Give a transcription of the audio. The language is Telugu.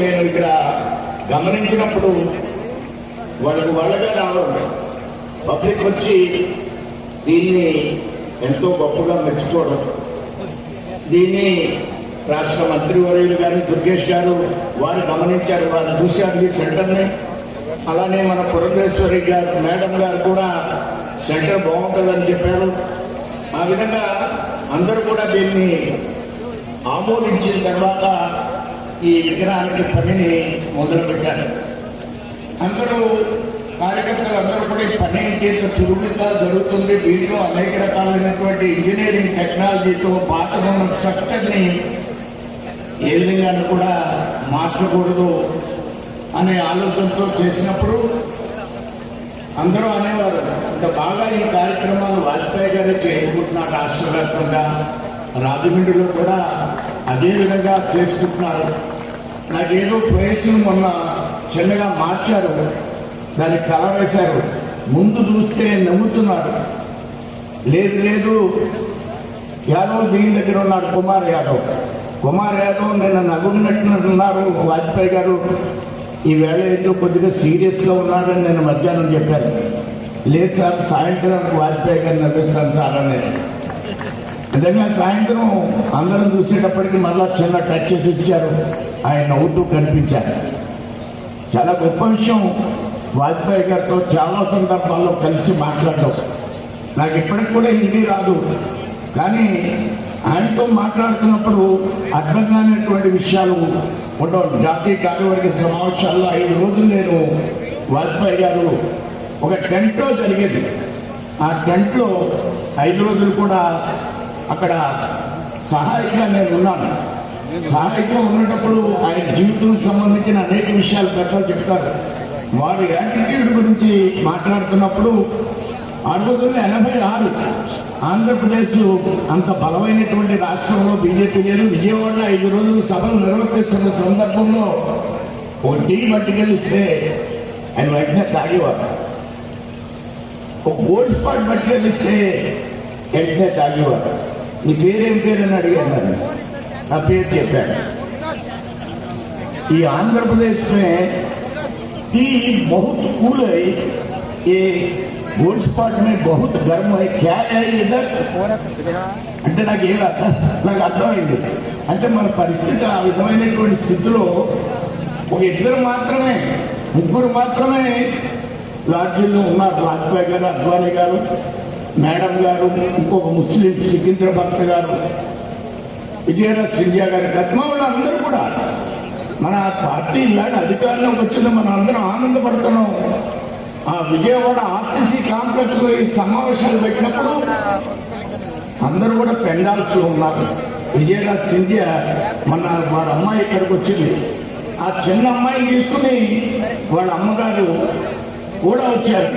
నేను ఇక్కడ గమనించినప్పుడు వాళ్ళకు వాళ్ళగా రావడం పబ్లిక్ వచ్చి దీన్ని ఎంతో గొప్పగా మెచ్చుకోవడం దీన్ని రాష్ట్ర మంత్రివర్యులు గారు దుర్గేష్ గారు వారు గమనించారు వారు చూశారు ఈ సెంటర్ని. అలానే మన పురంధేశ్వరి గారు మేడం గారు కూడా సెంటర్ బాగుంటుందని చెప్పారు. ఆ విధంగా అందరూ కూడా దీన్ని ఆమోదించిన తర్వాత ఈ విగ్రహానికి పనిని మొదలుపెట్టారు అందరూ కార్యకర్తలు అందరూ కూడా ఈ పని ఇంకేంత చురుకుగా జరుగుతుంది. దీనిలో అనేక రకాలైనటువంటి ఇంజనీరింగ్ టెక్నాలజీతో పాతనున్న స్ట్రక్చర్ని ఏ విధంగా కూడా మార్చకూడదు అనే ఆలోచనతో చేసినప్పుడు అందరూ అనేవారు ఇంత బాగా ఈ కార్యక్రమాలు వాజ్పేయి గారు చేసుకుంటున్నారు రాష్ట్ర వ్యాప్తంగా. రాజమండ్రిలో కూడా అదే విధంగా చేసుకుంటున్నారు. నాకేదో ఫేస్ మొన్న చిన్నగా మార్చారు. దాన్ని కలర్ వేశారు ముందు చూస్తే నవ్వుతున్నారు లేదు లేదు. యాదవ్ దీని దగ్గర ఉన్నాడు కుమార్ యాదవ్. కుమార్ యాదవ్ నిన్న నవ్వున్నట్టున్నారు వాజ్పేయి గారు. ఈ వేళ ఏదో కొద్దిగా సీరియస్గా ఉన్నారని నేను మధ్యాహ్నం చెప్పాను. లేదు సార్ సాయంత్రం వాజ్పేయి గారు నవ్విస్తాను సార్ అని. నిజంగా సాయంత్రం అందరం చూసేటప్పటికి మళ్ళా చిన్న టచ్ చేసి ఇచ్చారు. ఆయన నవ్వుతూ కనిపించారు. చాలా గొప్ప విషయం. వాజ్పేయి గారితో చాలా సందర్భాల్లో కలిసి మాట్లాడడం. నాకు ఇప్పటికి కూడా హిందీ రాదు. కానీ ఆయనతో మాట్లాడుతున్నప్పుడు అర్థం కానిటువంటి విషయాలు ఉండవు. జాతీయ కార్యవర్గ సమావేశాల్లో ఐదు రోజులు నేను వాజ్పేయి గారు ఒక టెంట్లో జరిగేది. ఆ టెంట్లో ఐదు రోజులు కూడా అక్కడ సహాయకుగా నేను ఉన్నాను సహాయకుగా ఉన్నప్పుడు ఆయన జీవితం సంబంధించిన అనేక విషయాలు పెద్దలు చెప్తారు. వారి యాటిట్యూడ్ గురించి మాట్లాడుతున్నప్పుడు ఆ రోజుల్లో ఎనభై ఆరు ఆంధ్రప్రదేశ్ అంత బలమైనటువంటి రాష్ట్రంలో బీజేపీ లేదు విజయవాడ ఐదు రోజులు సభలు నిర్వర్తిస్తున్న సందర్భంలో ఓ టీ పట్టుకెళ్ళిస్తే ఆయన వెంటనే తాగేవారు. ఒక గోల్డ్ స్పాట్ పట్టుకెళ్ళిస్తే వెంటనే తాగేవారు. నీ పేరేం పేరు అని అడిగాను నన్ను. నా పేరు చెప్పాను ఈ आंध्र में टी बहुत कूल है ये गोल्ड स्पॉट में बहुत गर्म है क्या है इधर అంటే నాకు ఏం అర్థం నాకు అర్థమైంది అంటే మన పరిస్థితి ఆ విధమైనటువంటి స్థితిలో ఒక ఇద్దరు మాత్రమే ముగ్గురు మాత్రమే లాడ్జీల్లో ఉన్నారు వాజ్పేయి గారు అద్వానీ గారు మేడం గారు ఇంకొక ముస్లిం సికింద్రాబాద్ గారు విజయరాజ్ సింధ్యా గారి కద్మ వాళ్ళందరూ కూడా మన పార్టీ ఇలాంటి అధికారంలోకి వచ్చింది మనం అందరం ఆనందపడుతున్నాం. ఆ విజయవాడ ఆర్టీసీ కాంప్లెక్స్లో ఈ సమావేశాలు పెట్టినప్పుడు అందరూ కూడా పెండాల్స్లో ఉన్నారు. విజయరాజ్ సింధ్యా మన వారి అమ్మాయి ఇక్కడికి వచ్చింది. ఆ చిన్న అమ్మాయిని తీసుకుని వాళ్ళ అమ్మగారు కూడా వచ్చారు.